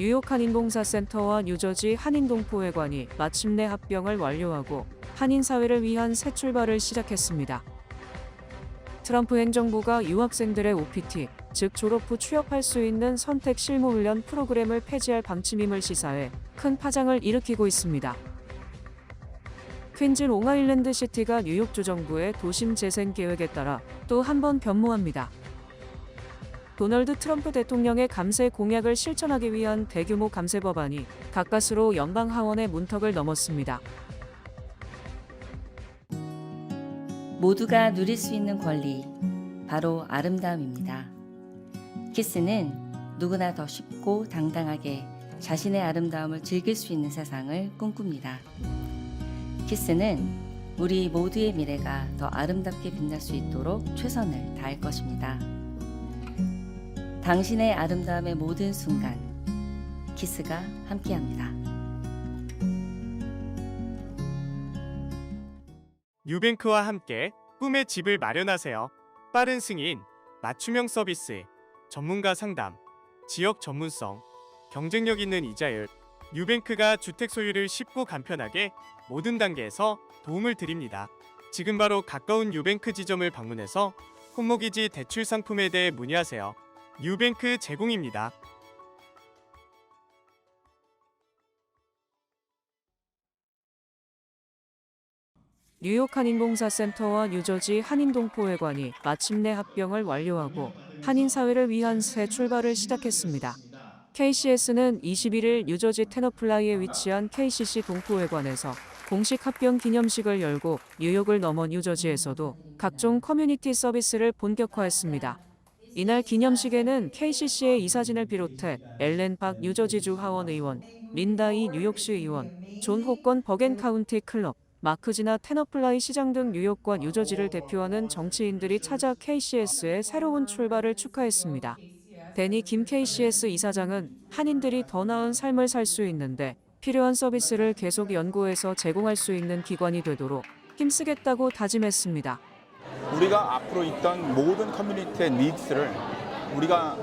뉴욕 한인봉사센터와 뉴저지 한인동포회관이 마침내 합병을 완료하고 한인 사회를 위한 새 출발을 시작했습니다. 트럼프 행정부가 유학생들의 OPT, 즉 졸업 후 취업할 수 있는 선택 실무 훈련 프로그램을 폐지할 방침임을 시사해 큰 파장을 일으키고 있습니다. 퀸즈 롱아일랜드 시티가 뉴욕주 정부의 도심 재생 계획에 따라 또 한 번 변모합니다. 도널드 트럼프 대통령의 감세 공약을 실천하기 위한 대규모 감세 법안이 가까스로 연방 하원의 문턱을 넘었습니다. 모두가 누릴 수 있는 권리, 바로 아름다움입니다. 키스는 누구나 더 쉽고 당당하게 자신의 아름다움을 즐길 수 있는 세상을 꿈꿉니다. 키스는 우리 모두의 미래가 더 아름답게 빛날 수 있도록 최선을 다할 것입니다. 당신의 아름다움의 모든 순간, 키스가 함께합니다. 뉴뱅크와 함께 꿈의 집을 마련하세요. 빠른 승인, 맞춤형 서비스, 전문가 상담, 지역 전문성, 경쟁력 있는 이자율. 뉴뱅크가 주택 소유를 쉽고 간편하게 모든 단계에서 도움을 드립니다. 지금 바로 가까운 뉴뱅크 지점을 방문해서 홈모기지 대출 상품에 대해 문의하세요. 뉴뱅크 제공입니다. 뉴욕 한인봉사센터와 뉴저지 한인동포회관이 마침내 합병을 완료하고 한인 사회를 위한 새 출발을 시작했습니다. KCS는 21일 뉴저지 테너플라이에 위치한 KCC 동포회관에서 공식 합병 기념식을 열고 뉴욕을 넘어 뉴저지에서도 각종 커뮤니티 서비스를 본격화했습니다. 이날 기념식에는 KCC의 이사진을 비롯해 엘렌 박 뉴저지주 하원 의원, 린다 이 뉴욕시 의원, 존 호건 버겐 카운티 클럽, 마크지나 테너플라이 시장 등 뉴욕과 뉴저지를 대표하는 정치인들이 찾아 KCS의 새로운 출발을 축하했습니다. 데니 김 KCS 이사장은 한인들이 더 나은 삶을 살 수 있는데 필요한 서비스를 계속 연구해서 제공할 수 있는 기관이 되도록 힘쓰겠다고 다짐했습니다. 우리가 앞으로 있던 모든 커뮤니티의 니드스를 우리가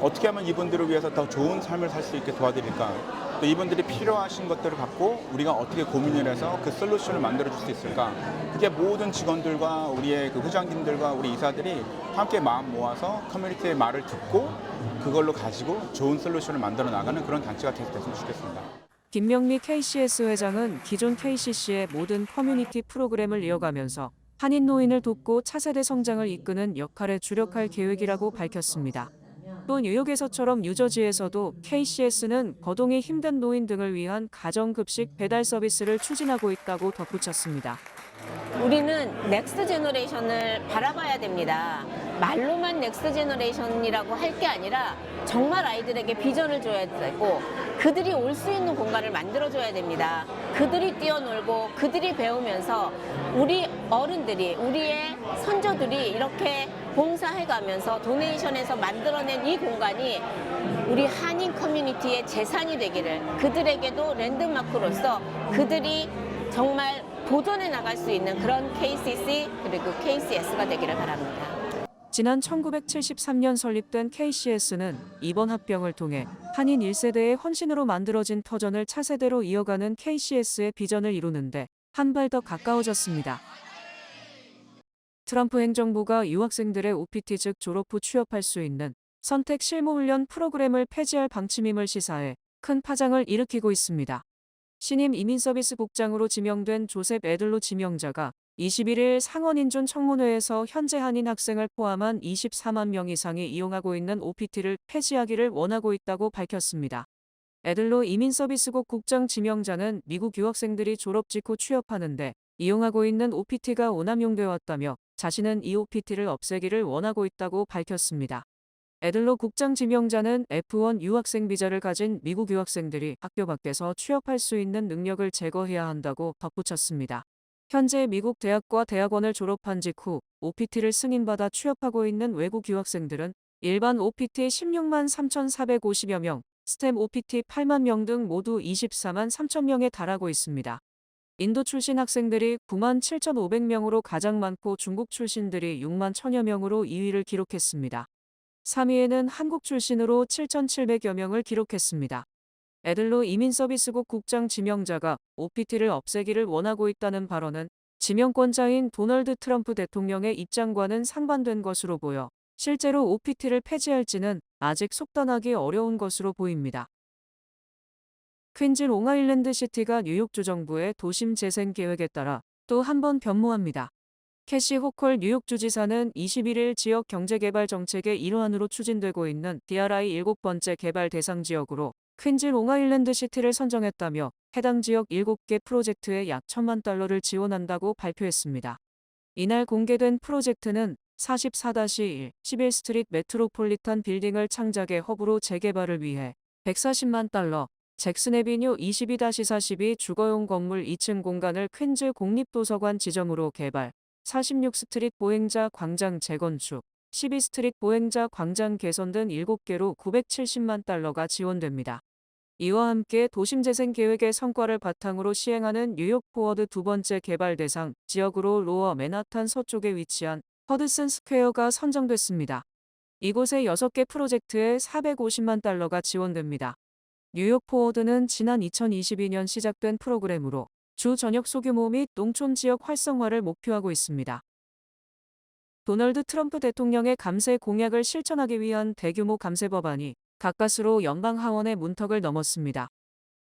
어떻게 하면 이분들을 위해서 더 좋은 삶을 살 수 있게 도와드릴까 또 이분들이 필요하신 것들을 갖고 우리가 어떻게 고민을 해서 그 솔루션을 만들어 줄 수 있을까 그게 모든 직원들과 우리의 그 회장님들과 우리 이사들이 함께 마음 모아서 커뮤니티의 말을 듣고 그걸로 가지고 좋은 솔루션을 만들어 나가는 그런 단체가 됐으면 좋겠습니다. 김명미 KCS 회장은 기존 KCC의 모든 커뮤니티 프로그램을 이어가면서 한인 노인을 돕고 차세대 성장을 이끄는 역할에 주력할 계획이라고 밝혔습니다. 또 뉴욕에서처럼 뉴저지에서도 KCS는 거동이 힘든 노인 등을 위한 가정급식 배달 서비스를 추진하고 있다고 덧붙였습니다. 우리는 넥스트 제너레이션을 바라봐야 됩니다. 말로만 넥스트 제너레이션이라고 할 게 아니라 정말 아이들에게 비전을 줘야 되고 그들이 올 수 있는 공간을 만들어줘야 됩니다. 그들이 뛰어놀고 그들이 배우면서 우리 어른들이 우리의 선조들이 이렇게 봉사해가면서 도네이션에서 만들어낸 이 공간이 우리 한인 커뮤니티의 재산이 되기를 그들에게도 랜드마크로서 그들이 정말 도전해 나갈 수 있는 그런 KCC 그리고 KCS가 되기를 바랍니다. 지난 1973년 설립된 KCS는 이번 합병을 통해 한인 1세대의 헌신으로 만들어진 터전을 차세대로 이어가는 KCS의 비전을 이루는데 한 발 더 가까워졌습니다. 트럼프 행정부가 유학생들의 OPT 즉 졸업 후 취업할 수 있는 선택 실무 훈련 프로그램을 폐지할 방침임을 시사해 큰 파장을 일으키고 있습니다. 신임 이민서비스 국장으로 지명된 조셉 에들로 지명자가 21일 상원인준 청문회에서 현재 한인 학생을 포함한 24만 명 이상이 이용하고 있는 OPT를 폐지하기를 원하고 있다고 밝혔습니다. 에들로 이민서비스국 국장 지명자는 미국 유학생들이 졸업 직후 취업하는데 이용하고 있는 OPT가 오남용되어 왔다며 자신은 이 OPT를 없애기를 원하고 있다고 밝혔습니다. 에들로 국장 지명자는 F1 유학생 비자를 가진 미국 유학생들이 학교 밖에서 취업할 수 있는 능력을 제거해야 한다고 덧붙였습니다. 현재 미국 대학과 대학원을 졸업한 직후 OPT를 승인받아 취업하고 있는 외국 유학생들은 일반 OPT 16만 3,450여 명, 스템 OPT 8만 명 등 모두 24만 3천 명에 달하고 있습니다. 인도 출신 학생들이 9만 7,500명으로 가장 많고 중국 출신들이 6만 1천여 명으로 2위를 기록했습니다. 3위에는 한국 출신으로 7,700여 명을 기록했습니다. 에들로 이민서비스국 국장 지명자가 OPT를 없애기를 원하고 있다는 발언은 지명권자인 도널드 트럼프 대통령의 입장과는 상반된 것으로 보여 실제로 OPT를 폐지할지는 아직 속단하기 어려운 것으로 보입니다. 퀸즈 롱아일랜드 시티가 뉴욕주 정부의 도심 재생 계획에 따라 또 한 번 변모합니다. 캐시 호컬 뉴욕 주지사는 21일 지역 경제개발 정책의 일환으로 추진되고 있는 DRI 일곱 번째 개발 대상 지역으로 퀸즈 롱아일랜드 시티를 선정했다며 해당 지역 7개 프로젝트에 약 천만 달러를 지원한다고 발표했습니다. 이날 공개된 프로젝트는 44-1 11스트릿 메트로폴리탄 빌딩을 창작의 허브로 재개발을 위해 140만 달러, 잭슨 에비뉴 22-42 주거용 건물 2층 공간을 퀸즈 공립도서관 지점으로 개발, 46 스트릿 보행자 광장 재건축, 12 스트릿 보행자 광장 개선 등 7개로 970만 달러가 지원됩니다. 이와 함께 도심재생 계획의 성과를 바탕으로 시행하는 뉴욕 포워드 두 번째 개발 대상 지역으로 로어 맨하탄 서쪽에 위치한 허드슨 스퀘어가 선정됐습니다. 이곳의 6개 프로젝트에 450만 달러가 지원됩니다. 뉴욕 포워드는 지난 2022년 시작된 프로그램으로 주 전역 소규모 및 농촌 지역 활성화를 목표하고 있습니다. 도널드 트럼프 대통령의 감세 공약을 실천하기 위한 대규모 감세 법안이 가까스로 연방 하원의 문턱을 넘었습니다.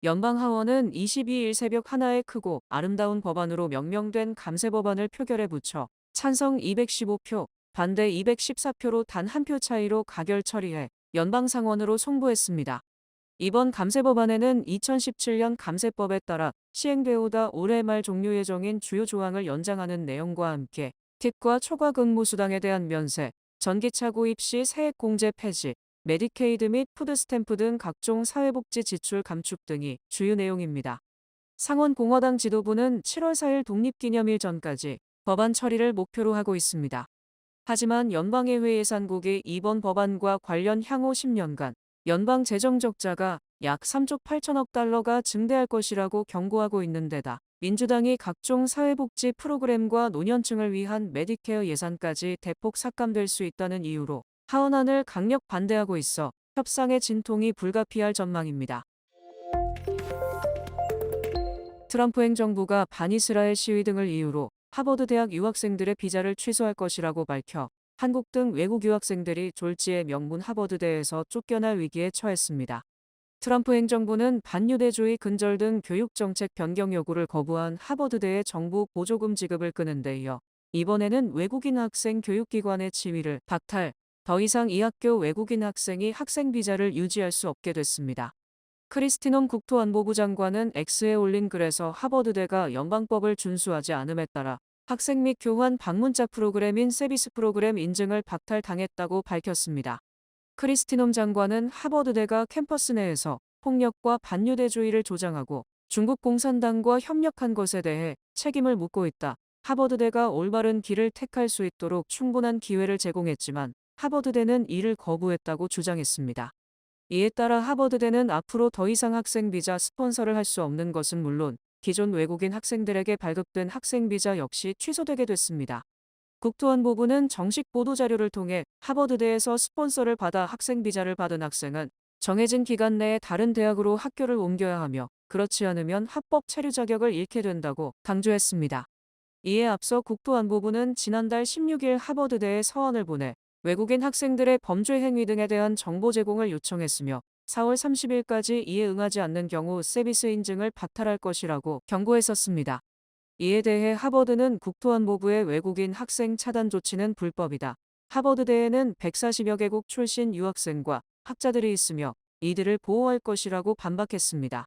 연방 하원은 22일 새벽 하나의 크고 아름다운 법안으로 명명된 감세 법안을 표결에 붙여 찬성 215표, 반대 214표로 단 한 표 차이로 가결 처리해 연방 상원으로 송부했습니다. 이번 감세 법안에는 2017년 감세법에 따라 시행되오다 올해 말 종료 예정인 주요 조항을 연장하는 내용과 함께 팁과 초과 근무 수당에 대한 면세, 전기차 구입 시 세액 공제 폐지, 메디케이드 및 푸드스탬프 등 각종 사회복지 지출 감축 등이 주요 내용입니다. 상원 공화당 지도부는 7월 4일 독립기념일 전까지 법안 처리를 목표로 하고 있습니다. 하지만 연방의회 예산국이 이번 법안과 관련 향후 10년간 연방 재정 적자가 약 3조 8천억 달러가 증대할 것이라고 경고하고 있는 데다 민주당이 각종 사회복지 프로그램과 노년층을 위한 메디케어 예산까지 대폭 삭감될 수 있다는 이유로 하원안을 강력 반대하고 있어 협상의 진통이 불가피할 전망입니다. 트럼프 행정부가 반이스라엘 시위 등을 이유로 하버드 대학 유학생들의 비자를 취소할 것이라고 밝혀 한국 등 외국 유학생들이 졸지에 명문 하버드대에서 쫓겨날 위기에 처했습니다. 트럼프 행정부는 반유대주의 근절 등 교육 정책 변경 요구를 거부한 하버드대의 정부 보조금 지급을 끄는 데 이어 이번에는 외국인 학생 교육기관의 지위를 박탈, 더 이상 이 학교 외국인 학생이 학생 비자를 유지할 수 없게 됐습니다. 크리스티넘 국토안보부 장관은 X에 올린 글에서 하버드대가 연방법을 준수하지 않음에 따라 학생 및 교환 방문자 프로그램인 세비스 프로그램 인증을 박탈당했다고 밝혔습니다. 크리스티넘 장관은 하버드대가 캠퍼스 내에서 폭력과 반유대주의를 조장하고 중국 공산당과 협력한 것에 대해 책임을 묻고 있다. 하버드대가 올바른 길을 택할 수 있도록 충분한 기회를 제공했지만 하버드대는 이를 거부했다고 주장했습니다. 이에 따라 하버드대는 앞으로 더 이상 학생 비자 스폰서를 할 수 없는 것은 물론 기존 외국인 학생들에게 발급된 학생 비자 역시 취소되게 됐습니다. 국토안보부는 정식 보도자료를 통해 하버드대에서 스폰서를 받아 학생 비자를 받은 학생은 정해진 기간 내에 다른 대학으로 학교를 옮겨야 하며 그렇지 않으면 합법 체류 자격을 잃게 된다고 강조했습니다. 이에 앞서 국토안보부는 지난달 16일 하버드대에 서한을 보내 외국인 학생들의 범죄 행위 등에 대한 정보 제공을 요청했으며 4월 30일까지 이에 응하지 않는 경우 세비스 인증을 박탈할 것이라고 경고했었습니다. 이에 대해 하버드는 국토안보부의 외국인 학생 차단 조치는 불법이다. 하버드대에는 140여 개국 출신 유학생과 학자들이 있으며 이들을 보호할 것이라고 반박했습니다.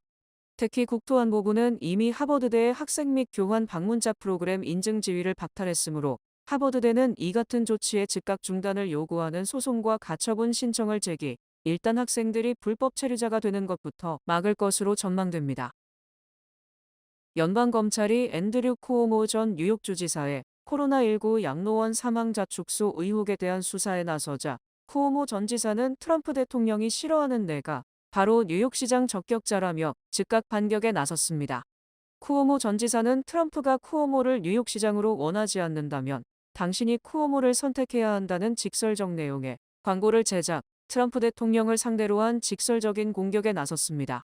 특히 국토안보부는 이미 하버드대의 학생 및 교환 방문자 프로그램 인증 지위를 박탈했으므로 하버드대는 이 같은 조치의 즉각 중단을 요구하는 소송과 가처분 신청을 제기, 일단 학생들이 불법 체류자가 되는 것부터 막을 것으로 전망됩니다. 연방검찰이 앤드류 쿠오모 전 뉴욕주지사의 코로나19 양로원 사망자 축소 의혹에 대한 수사에 나서자 쿠오모 전 지사는 트럼프 대통령이 싫어하는 내가 바로 뉴욕시장 적격자라며 즉각 반격에 나섰습니다. 쿠오모 전 지사는 트럼프가 쿠오모를 뉴욕시장으로 원하지 않는다면 당신이 쿠오모를 선택해야 한다는 직설적 내용의 광고를 제작, 트럼프 대통령을 상대로 한 직설적인 공격에 나섰습니다.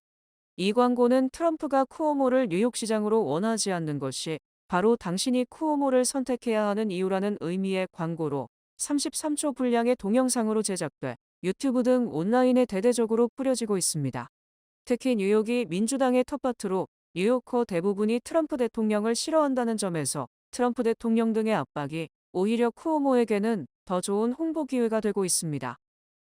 이 광고는 트럼프가 쿠오모를 뉴욕시장으로 원하지 않는 것이 바로 당신이 쿠오모를 선택해야 하는 이유라는 의미의 광고로 33초 분량의 동영상으로 제작돼 유튜브 등 온라인에 대대적으로 뿌려지고 있습니다. 특히 뉴욕이 민주당의 텃밭으로 뉴요커 대부분이 트럼프 대통령을 싫어한다는 점에서 트럼프 대통령 등의 압박이 오히려 쿠오모에게는 더 좋은 홍보 기회가 되고 있습니다.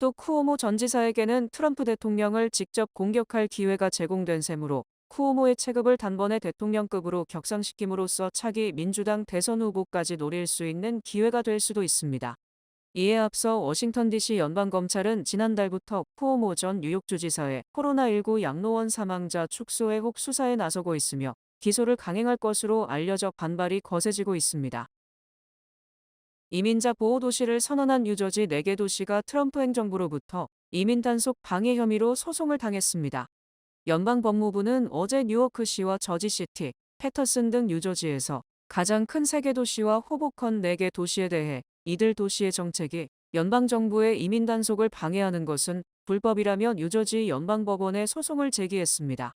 또 쿠오모 전 지사에게는 트럼프 대통령을 직접 공격할 기회가 제공된 셈으로 쿠오모의 체급을 단번에 대통령급으로 격상시킴으로써 차기 민주당 대선 후보까지 노릴 수 있는 기회가 될 수도 있습니다. 이에 앞서 워싱턴 DC 연방검찰은 지난달부터 쿠오모 전 뉴욕주지사의 코로나19 양로원 사망자 축소 의 혹 수사에 나서고 있으며 기소를 강행할 것으로 알려져 반발이 거세지고 있습니다. 이민자 보호 도시를 선언한 뉴저지 4개 도시가 트럼프 행정부로부터 이민 단속 방해 혐의로 소송을 당했습니다. 연방 법무부는 어제 뉴워크시와 저지시티, 패터슨 등 뉴저지에서 가장 큰 3개 도시와 호보컨 4개 도시에 대해 이들 도시의 정책이 연방정부의 이민 단속을 방해하는 것은 불법이라며 뉴저지 연방법원에 소송을 제기했습니다.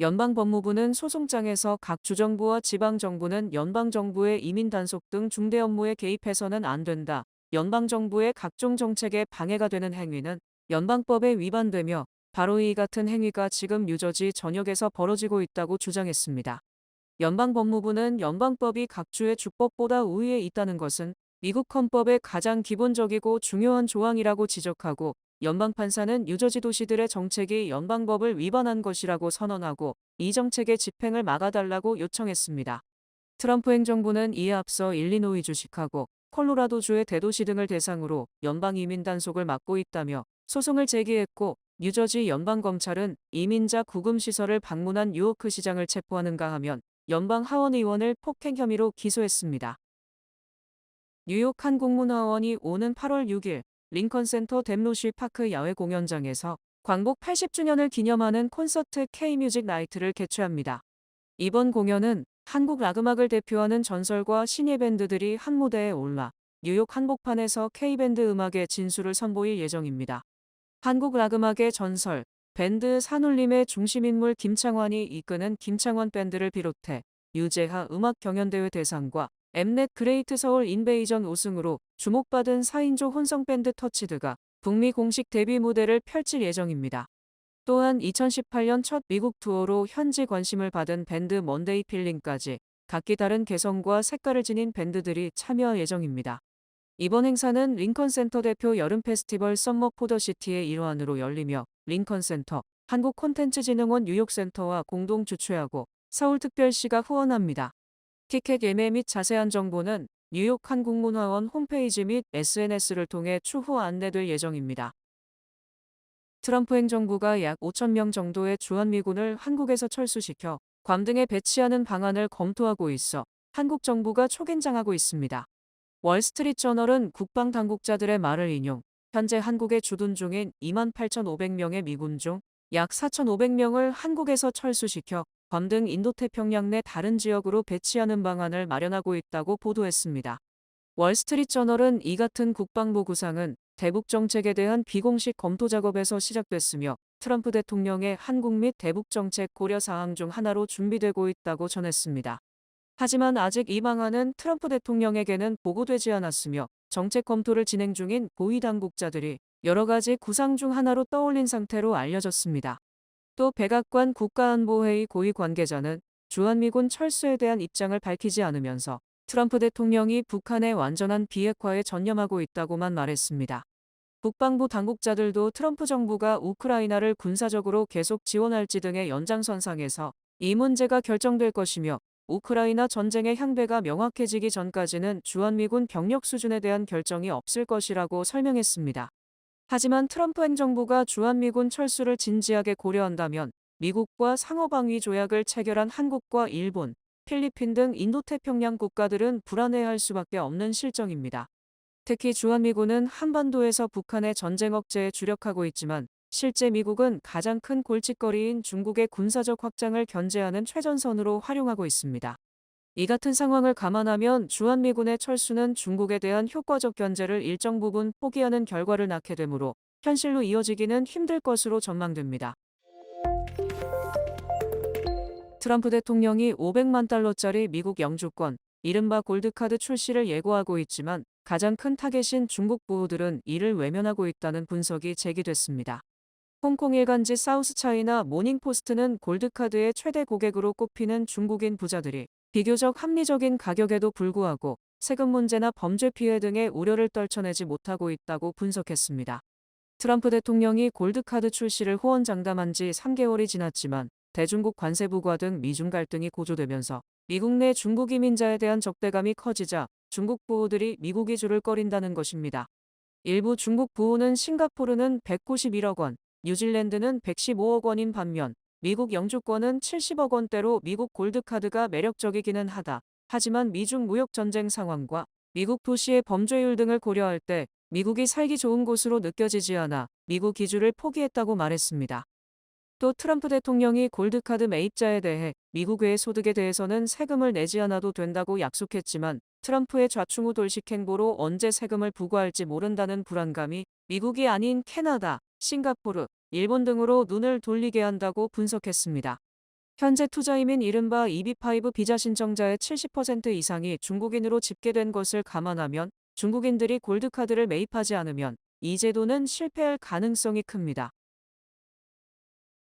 연방법무부는 소송장에서 각 주정부와 지방정부는 연방정부의 이민 단속 등 중대 업무에 개입해서는 안 된다. 연방정부의 각종 정책에 방해가 되는 행위는 연방법에 위반되며 바로 이 같은 행위가 지금 뉴저지 전역에서 벌어지고 있다고 주장했습니다. 연방법무부는 연방법이 각 주의 주법보다 우위에 있다는 것은 미국 헌법의 가장 기본적이고 중요한 조항이라고 지적하고 연방판사는 뉴저지 도시들의 정책이 연방법을 위반한 것이라고 선언하고 이 정책의 집행을 막아달라고 요청했습니다. 트럼프 행정부는 이에 앞서 일리노이주 시카고, 콜로라도주의 대도시 등을 대상으로 연방 이민 단속을 막고 있다며 소송을 제기했고 뉴저지 연방검찰은 이민자 구금 시설을 방문한 뉴요크 시장을 체포하는가 하면 연방 하원 의원을 폭행 혐의로 기소했습니다. 뉴욕 한 공문화원이 오는 8월 6일 링컨센터 댐로시 파크 야외 공연장에서 광복 80주년을 기념하는 콘서트 K-뮤직 나이트를 개최합니다. 이번 공연은 한국 락음악을 대표하는 전설과 신예 밴드들이 한 무대에 올라 뉴욕 한복판에서 K-밴드 음악의 진수를 선보일 예정입니다. 한국 락음악의 전설, 밴드 산울림의 중심인물 김창완이 이끄는 김창완 밴드를 비롯해 유재하 음악 경연대회 대상과 엠넷 그레이트 서울 인베이전 우승으로 주목받은 4인조 혼성 밴드 터치드가 북미 공식 데뷔 무대를 펼칠 예정입니다. 또한 2018년 첫 미국 투어로 현지 관심을 받은 밴드 먼데이 필링까지 각기 다른 개성과 색깔을 지닌 밴드들이 참여할 예정입니다. 이번 행사는 링컨센터 대표 여름 페스티벌 썸머 포더시티의 일환으로 열리며 링컨센터, 한국콘텐츠진흥원 뉴욕센터와 공동 주최하고 서울특별시가 후원합니다. 티켓 예매 및 자세한 정보는 뉴욕 한국문화원 홈페이지 및 SNS를 통해 추후 안내될 예정입니다. 트럼프 행정부가 약 5천 명 정도의 주한미군을 한국에서 철수시켜 괌 등에 배치하는 방안을 검토하고 있어 한국 정부가 초긴장하고 있습니다. 월스트리트 저널은 국방 당국자들의 말을 인용, 현재 한국에 주둔 중인 28,500명의 미군 중 약 4,500명을 한국에서 철수시켜 괌등 인도태평양 내 다른 지역으로 배치하는 방안을 마련하고 있다고 보도했습니다. 월스트리트 저널은 이 같은 국방부 구상은 대북 정책에 대한 비공식 검토 작업에서 시작됐으며 트럼프 대통령의 한국 및 대북 정책 고려 사항 중 하나로 준비되고 있다고 전했습니다. 하지만 아직 이 방안은 트럼프 대통령에게는 보고되지 않았으며 정책 검토를 진행 중인 고위 당국자들이 여러 가지 구상 중 하나로 떠올린 상태로 알려졌습니다. 또 백악관 국가안보회의 고위 관계자는 주한미군 철수에 대한 입장을 밝히지 않으면서 트럼프 대통령이 북한의 완전한 비핵화에 전념하고 있다고만 말했습니다. 국방부 당국자들도 트럼프 정부가 우크라이나를 군사적으로 계속 지원할지 등의 연장선상에서 이 문제가 결정될 것이며 우크라이나 전쟁의 향배가 명확해지기 전까지는 주한미군 병력 수준에 대한 결정이 없을 것이라고 설명했습니다. 하지만 트럼프 행정부가 주한미군 철수를 진지하게 고려한다면 미국과 상호방위 조약을 체결한 한국과 일본, 필리핀 등 인도태평양 국가들은 불안해할 수밖에 없는 실정입니다. 특히 주한미군은 한반도에서 북한의 전쟁 억제에 주력하고 있지만 실제 미국은 가장 큰 골칫거리인 중국의 군사적 확장을 견제하는 최전선으로 활용하고 있습니다. 이 같은 상황을 감안하면 주한미군의 철수는 중국에 대한 효과적 견제를 일정 부분 포기하는 결과를 낳게 되므로 현실로 이어지기는 힘들 것으로 전망됩니다. 트럼프 대통령이 500만 달러짜리 미국 영주권, 이른바 골드카드 출시를 예고하고 있지만 가장 큰 타겟인 중국 부호들은 이를 외면하고 있다는 분석이 제기됐습니다. 홍콩 일간지 사우스 차이나 모닝포스트는 골드카드의 최대 고객으로 꼽히는 중국인 부자들이 비교적 합리적인 가격에도 불구하고 세금 문제나 범죄 피해 등의 우려를 떨쳐내지 못하고 있다고 분석했습니다. 트럼프 대통령이 골드카드 출시를 호언장담한 지 3개월이 지났지만 대중국 관세 부과 등 미중 갈등이 고조되면서 미국 내 중국 이민자에 대한 적대감이 커지자 중국 부호들이 미국이 줄을 꺼린다는 것입니다. 일부 중국 부호는 싱가포르는 191억 원, 뉴질랜드는 115억 원인 반면 미국 영주권은 70억 원대로 미국 골드카드가 매력적이기는 하다. 하지만 미중 무역 전쟁 상황과 미국 도시의 범죄율 등을 고려할 때 미국이 살기 좋은 곳으로 느껴지지 않아 미국 기주를 포기했다고 말했습니다. 또 트럼프 대통령이 골드카드 매입자에 대해 미국 외의 소득에 대해서는 세금을 내지 않아도 된다고 약속했지만 트럼프의 좌충우 돌식 행보로 언제 세금을 부과할지 모른다는 불안감이 미국이 아닌 캐나다, 싱가포르, 일본 등으로 눈을 돌리게 한다고 분석했습니다. 현재 투자임인 이른바 EB5 비자 신청자의 70% 이상이 중국인으로 집계된 것을 감안하면 중국인들이 골드카드를 매입하지 않으면 이 제도는 실패할 가능성이 큽니다.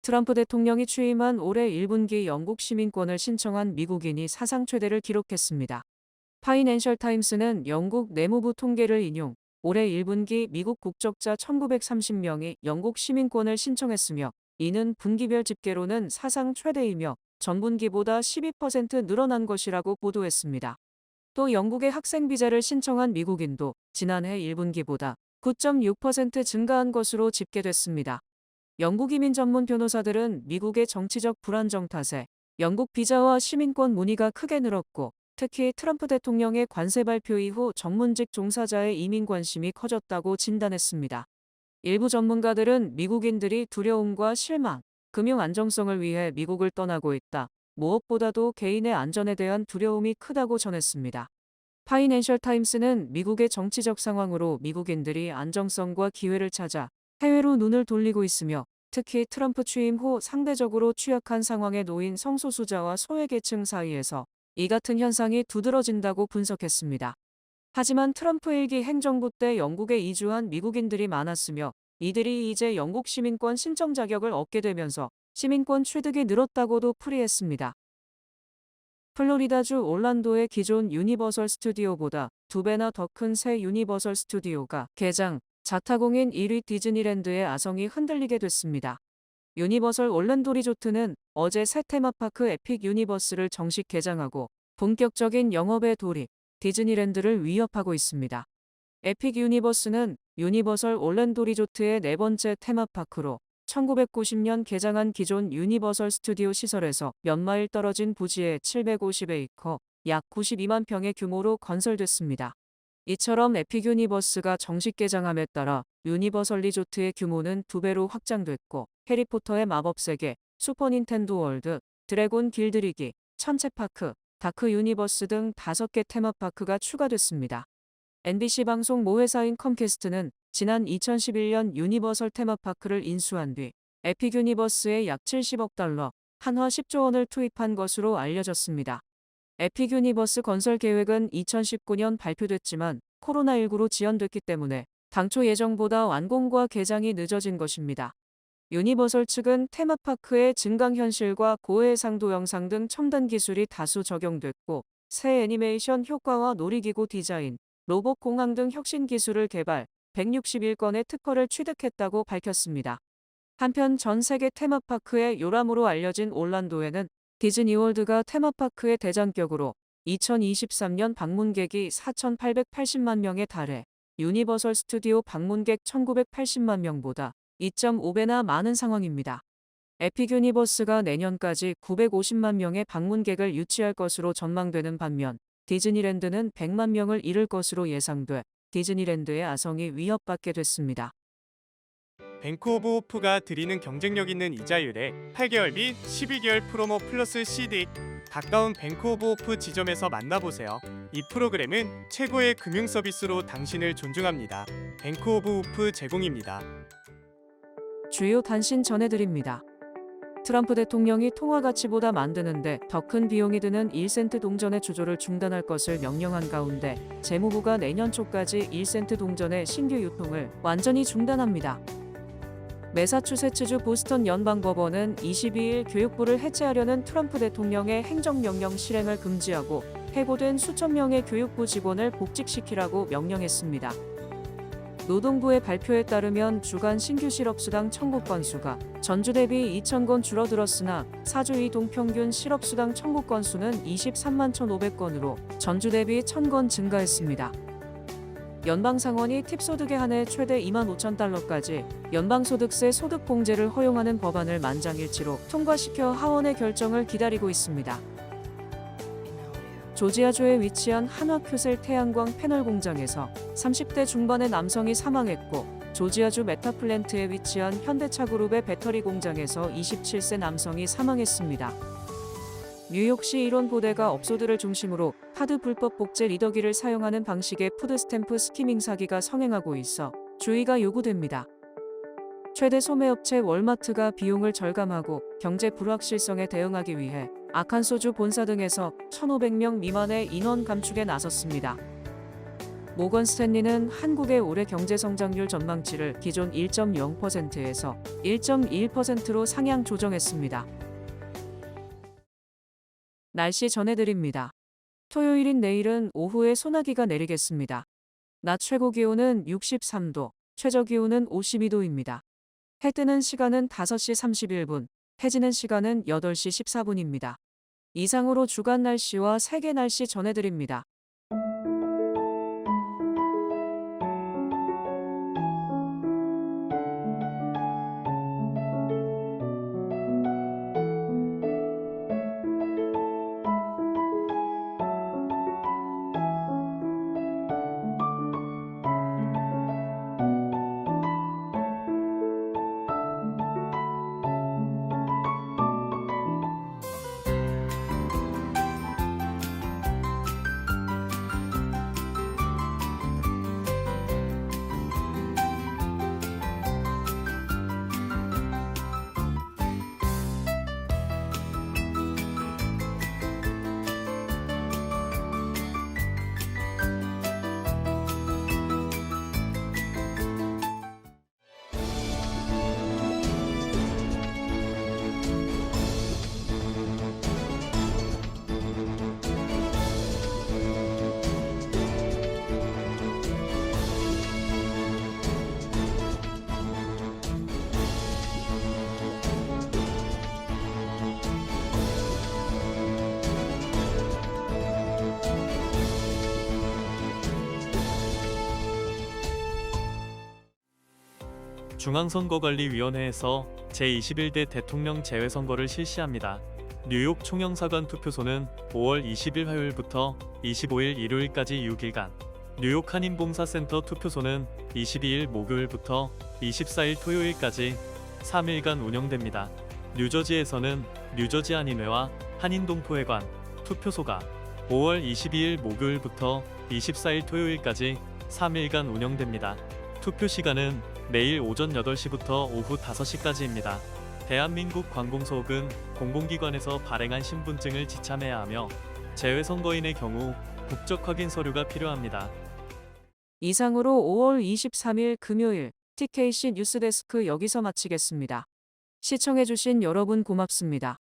트럼프 대통령이 취임한 올해 1분기 영국 시민권을 신청한 미국인이 사상 최대를 기록했습니다. 파이낸셜 타임스는 영국 내무부 통계를 인용, 올해 1분기 미국 국적자 1930명이 영국 시민권을 신청했으며 이는 분기별 집계로는 사상 최대이며 전분기보다 12% 늘어난 것이라고 보도했습니다. 또 영국의 학생 비자를 신청한 미국인도 지난해 1분기보다 9.6% 증가한 것으로 집계됐습니다. 영국 이민 전문 변호사들은 미국의 정치적 불안정 탓에 영국 비자와 시민권 문의가 크게 늘었고 특히 트럼프 대통령의 관세 발표 이후 전문직 종사자의 이민 관심이 커졌다고 진단했습니다. 일부 전문가들은 미국인들이 두려움과 실망, 금융 안정성을 위해 미국을 떠나고 있다. 무엇보다도 개인의 안전에 대한 두려움이 크다고 전했습니다. 파이낸셜 타임스는 미국의 정치적 상황으로 미국인들이 안정성과 기회를 찾아 해외로 눈을 돌리고 있으며 특히 트럼프 취임 후 상대적으로 취약한 상황에 놓인 성소수자와 소외계층 사이에서 이 같은 현상이 두드러진다고 분석했습니다. 하지만 트럼프 일기 행정부 때 영국에 이주한 미국인들이 많았으며 이들이 이제 영국 시민권 신청 자격을 얻게 되면서 시민권 취득이 늘었다고도 풀이했습니다. 플로리다주 올란도의 기존 유니버설 스튜디오보다 두 배나 더 큰 새 유니버설 스튜디오가 개장, 자타공인 1위 디즈니랜드의 아성이 흔들리게 됐습니다. 유니버설 올랜도 리조트는 어제 새 테마파크 에픽 유니버스를 정식 개장하고 본격적인 영업에 돌입, 디즈니랜드를 위협하고 있습니다. 에픽 유니버스는 유니버설 올랜도 리조트의 네 번째 테마파크로 1990년 개장한 기존 유니버설 스튜디오 시설에서 몇 마일 떨어진 부지에 750에이커, 약 92만 평의 규모로 건설됐습니다. 이처럼 에픽 유니버스가 정식 개장함에 따라 유니버설 리조트의 규모는 두 배로 확장됐고 해리포터의 마법 세계, 슈퍼 닌텐도 월드, 드래곤 길들이기, 천체파크, 다크 유니버스 등 다섯 개 테마파크가 추가됐습니다. NBC 방송 모회사인 컴캐스트는 지난 2011년 유니버설 테마파크를 인수한 뒤 에픽 유니버스에 약 70억 달러, 한화 10조 원을 투입한 것으로 알려졌습니다. 에픽 유니버스 건설 계획은 2019년 발표됐지만 코로나19로 지연됐기 때문에 당초 예정보다 완공과 개장이 늦어진 것입니다. 유니버설 측은 테마파크의 증강현실과 고해상도 영상 등 첨단 기술이 다수 적용됐고 새 애니메이션 효과와 놀이기구 디자인, 로봇 공항 등 혁신 기술을 개발, 161건의 특허를 취득했다고 밝혔습니다. 한편 전 세계 테마파크의 요람으로 알려진 올란도에는 디즈니월드가 테마파크의 대장격으로 2023년 방문객이 4,880만 명에 달해 유니버설 스튜디오 방문객 1,980만 명보다 2.5배나 많은 상황입니다. 에픽 유니버스가 내년까지 950만 명의 방문객을 유치할 것으로 전망되는 반면 디즈니랜드는 100만 명을 이룰 것으로 예상돼 디즈니랜드의 아성이 위협받게 됐습니다. 뱅크 오브 호프가 드리는 경쟁력 있는 이자율에 8개월 및 12개월 프로모 플러스 CD 가까운 뱅크 오브 호프 지점에서 만나보세요. 이 프로그램은 최고의 금융 서비스로 당신을 존중합니다. 뱅크 오브 호프 제공입니다. 주요 단신 전해드립니다. 트럼프 대통령이 통화 가치보다 만드는데 더 큰 비용이 드는 1센트 동전의 주조를 중단할 것을 명령한 가운데 재무부가 내년 초까지 1센트 동전의 신규 유통을 완전히 중단합니다. 매사추세츠주 보스턴 연방법원은 22일 교육부를 해체하려는 트럼프 대통령의 행정명령 실행을 금지하고 해고된 수천 명의 교육부 직원을 복직시키라고 명령했습니다. 노동부의 발표에 따르면 주간 신규 실업수당 청구 건수가 전주 대비 2,000건 줄어들었으나 사주 이동 평균 실업수당 청구 건수는 23만 1,500건으로 전주 대비 1,000건 증가했습니다. 연방상원이 팁소득에 한해 최대 2만 5천 달러까지 연방소득세 소득공제를 허용하는 법안을 만장일치로 통과시켜 하원의 결정을 기다리고 있습니다. 조지아주에 위치한 한화큐셀 태양광 패널 공장에서 30대 중반의 남성이 사망했고 조지아주 메타플랜트에 위치한 현대차그룹의 배터리 공장에서 27세 남성이 사망했습니다. 뉴욕시 일원 보대가 업소들을 중심으로 카드 불법 복제 리더기를 사용하는 방식의 푸드스탬프 스키밍 사기가 성행하고 있어 주의가 요구됩니다. 최대 소매업체 월마트가 비용을 절감하고 경제 불확실성에 대응하기 위해 아칸소주 본사 등에서 1,500명 미만의 인원 감축에 나섰습니다. 모건 스탠리는 한국의 올해 경제 성장률 전망치를 기존 1.0%에서 1.1%로 상향 조정했습니다. 날씨 전해드립니다. 토요일인 내일은 오후에 소나기가 내리겠습니다. 낮 최고 기온은 63도, 최저 기온은 52도입니다. 해 뜨는 시간은 5시 31분, 해 지는 시간은 8시 14분입니다. 이상으로 주간 날씨와 세계 날씨 전해드립니다. 중앙선거관리위원회에서 제21대 대통령 재외선거를 실시합니다. 뉴욕 총영사관 투표소는 5월 20일 화요일부터 25일 일요일까지 6일간, 뉴욕 한인봉사센터 투표소는 22일 목요일부터 24일 토요일까지 3일간 운영됩니다. 뉴저지에서는 뉴저지 한인회와 한인동포회관 투표소가 5월 22일 목요일부터 24일 토요일까지 3일간 운영됩니다. 투표 시간은 매일 오전 8시부터 오후 5시까지입니다. 대한민국 관공서욱은 공공기관에서 발행한 신분증을 지참해야 하며 재외선거인의 경우 국적 확인 서류가 필요합니다. 이상으로 5월 23일 금요일 TKC 뉴스데스크 여기서 마치겠습니다. 시청해주신 여러분 고맙습니다.